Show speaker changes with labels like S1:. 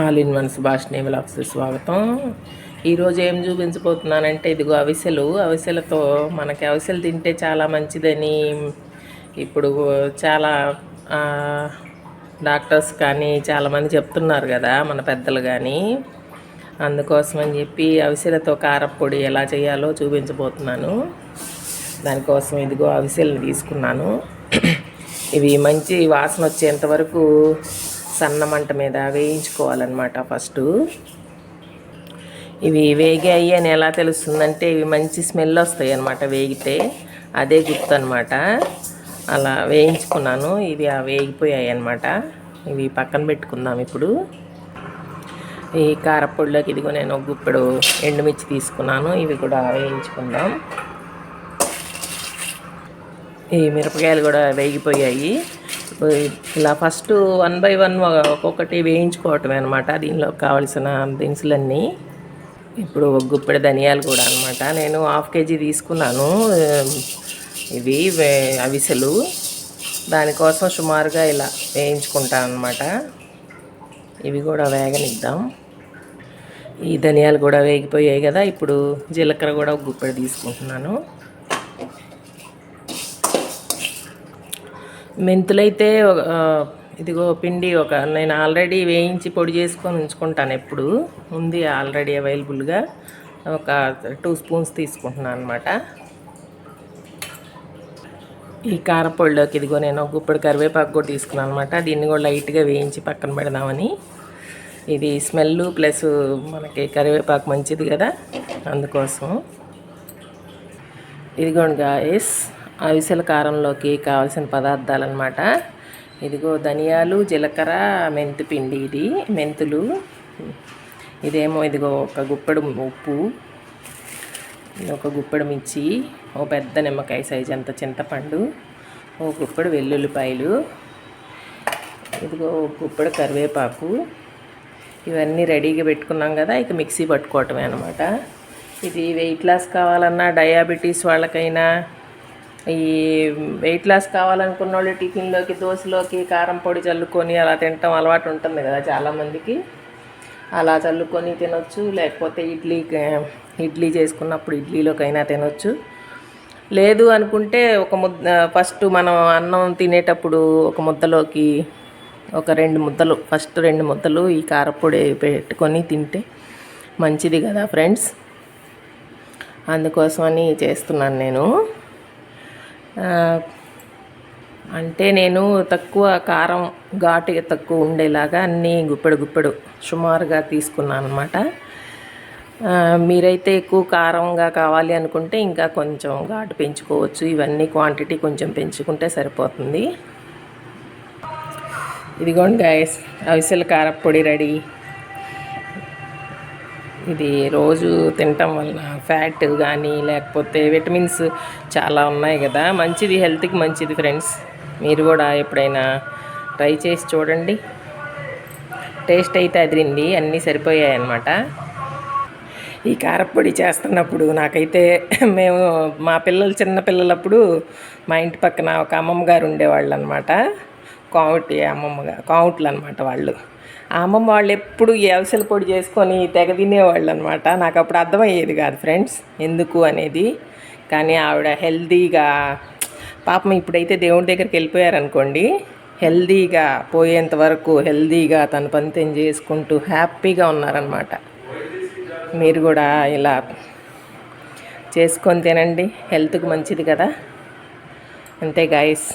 S1: All in one Subhash నేవలాక్స్ స్వాగతం. ఈరోజు ఏం చూపించబోతున్నానంటే ఇదిగో అవిసెలు. అవిసెలతో మనకి అవిసెలు తింటే చాలా మంచిదని ఇప్పుడు చాలా డాక్టర్స్ కానీ చాలామంది చెప్తున్నారు కదా మన పెద్దలు కానీ. అందుకోసం అని చెప్పి అవిసెలతో కారపొడి ఎలా చేయాలో చూపించబోతున్నాను. దానికోసం ఇదిగో అవిసెలను తీసుకున్నాను. ఇవి మంచి వాసన వచ్చేంత వరకు సన్న మంట మీద వేయించుకోవాలన్నమాట ఫస్ట్. ఇవి వేగాయి అని ఎలా తెలుస్తుందంటే ఇవి మంచి స్మెల్ వస్తాయి అనమాట వేగితే. అదే గుర్తు అనమాట అలా వేయించుకున్నాను. ఇవి ఆ వేగిపోయాయి అన్నమాట ఇవి పక్కన పెట్టుకుందాం ఇప్పుడు. ఈ కారపొడిలోకి ఇదిగో నేను ఒక గుప్పెడు ఎండుమిర్చి తీసుకున్నాను. ఇవి కూడా వేయించుకుందాం. ఈ మిరపకాయలు కూడా వేగిపోయాయి. ఇలా ఫస్ట్ వన్ బై వన్ ఒక్కొక్కటి వేయించుకోవటమే అనమాట దీనిలో కావలసిన దినుసులన్నీ. ఇప్పుడు ఒక గుప్పెడు ధనియాలు కూడా అనమాట నేను హాఫ్ కేజీ తీసుకున్నాను. ఇవి వే- అవిసెలు. దానికోసం సుమారుగా ఇలా వేయించుకుంటాను అనమాట ఇవి కూడా వేగనిద్దాం. ఈ ధనియాలు కూడా వేగిపోయాయి కదా. ఇప్పుడు జీలకర్ర కూడా ఒక గుప్పెడు తీసుకుంటున్నాను. మెంతులైతే ఇదిగో పిండి ఒక నేను ఆల్రెడీ వేయించి పొడి చేసుకొని ఉంచుకుంటాను ఎప్పుడు. ఉంది ఆల్రెడీ అవైలబుల్గా. ఒక టూ స్పూన్స్ తీసుకుంటున్నాను అనమాట ఈ కారపొడిలోకి ఇదిగో నేను ఒక ఇప్పుడు కరివేపాకు కూడా తీసుకున్నాను అనమాట దీన్ని కూడా లైట్గా వేయించి పక్కన పెడదామని. ఇది స్మెల్ ప్లస్ మనకి కరివేపాకు మంచిది కదా అందుకోసం. ఇదిగోండి గాయస్. అవిసెల కారంలోకి కావాల్సిన పదార్థాలు అనమాట ఇదిగో ధనియాలు జీలకర్ర మెంతి పిండి ఇది. మెంతులు. ఇదేమో ఇదిగో ఒక గుప్పెడు ఉప్పు. ఇది ఒక గుప్పెడు మిర్చి. ఓ పెద్ద నిమ్మకాయ సైజ్ అంత చింతపండు. ఓ గుప్పెడు వెల్లుల్లిపాయలు. ఇదిగో ఒక గుప్పెడు కరివేపాకు. ఇవన్నీ రెడీగా పెట్టుకున్నాం కదా ఇక మిక్సీ పట్టుకోవటమే అనమాట ఇది వెయిట్ లాస్ కావాలన్నా డయాబెటీస్ వాళ్ళకైనా ఈ వెయిట్ లాస్ కావాలనుకున్న వాళ్ళు టిఫిన్లోకి దోశలోకి కారం పొడి చల్లుకొని అలా తినటం అలవాటు ఉంటుంది కదా చాలామందికి అలా చల్లుకొని తినొచ్చు లేకపోతే ఇడ్లీ ఇడ్లీ చేసుకున్నప్పుడు ఇడ్లీలోకైనా తినొచ్చు. లేదు అనుకుంటే ఒక ముద్ద ఫస్ట్ మనం అన్నం తినేటప్పుడు ఒక ముద్దలోకి ఒక రెండు ముద్దలు ఫస్ట్ రెండు ముద్దలు ఈ కారపొడి పెట్టుకొని తింటే మంచిది కదా ఫ్రెండ్స్. అందుకోసమని చేస్తున్నాను నేను. అంటే నేను తక్కువ కారం ఘాటు తక్కువ ఉండేలాగా అన్నీ గుప్పెడు గుప్పెడు సుమారుగా తీసుకున్నాను అనమాట మీరైతే ఎక్కువ కారంగా కావాలి అనుకుంటే ఇంకా కొంచెం ఘాటు పెంచుకోవచ్చు. ఇవన్నీ క్వాంటిటీ కొంచెం పెంచుకుంటే సరిపోతుంది. ఇదిగోండి గాయస్ అవిసెల కారపొడి రెడీ. ఇది రోజు తినటం వలన ఫ్యాట్ కానీ లేకపోతే విటమిన్స్ చాలా ఉన్నాయి కదా. మంచిది హెల్త్కి మంచిది ఫ్రెండ్స్. మీరు కూడా ఎప్పుడైనా ట్రై చేసి చూడండి. టేస్ట్ అయితే అదిరింది అన్నీ సరిపోయాయి అన్నమాట ఈ కారపొడి చేస్తున్నప్పుడు నాకైతే మేము మా పిల్లలు చిన్న పిల్లలప్పుడు మా ఇంటి పక్కన ఒక అమ్మమ్మ గారు ఉండేవాళ్ళు అనమాట కావుటి అమ్మమ్మ కావుట్లు అనమాట వాళ్ళు. అమ్మమ్మ వాళ్ళు ఎప్పుడు ఈ అవిసెల పొడి చేసుకొని తెగ తినేవాళ్ళు అనమాట నాకు అప్పుడు అర్థమయ్యేది కాదు ఫ్రెండ్స్ ఎందుకు అనేది. కానీ ఆవిడ హెల్తీగా పాపం ఇప్పుడైతే దేవుడి దగ్గరికి వెళ్ళిపోయారనుకోండి హెల్తీగా పోయేంత వరకు హెల్తీగా తన పని చేసుకుంటూ హ్యాపీగా ఉన్నారనమాట. మీరు కూడా ఇలా చేసుకొని తినండి హెల్త్కి మంచిది కదా. అంతే గాయస్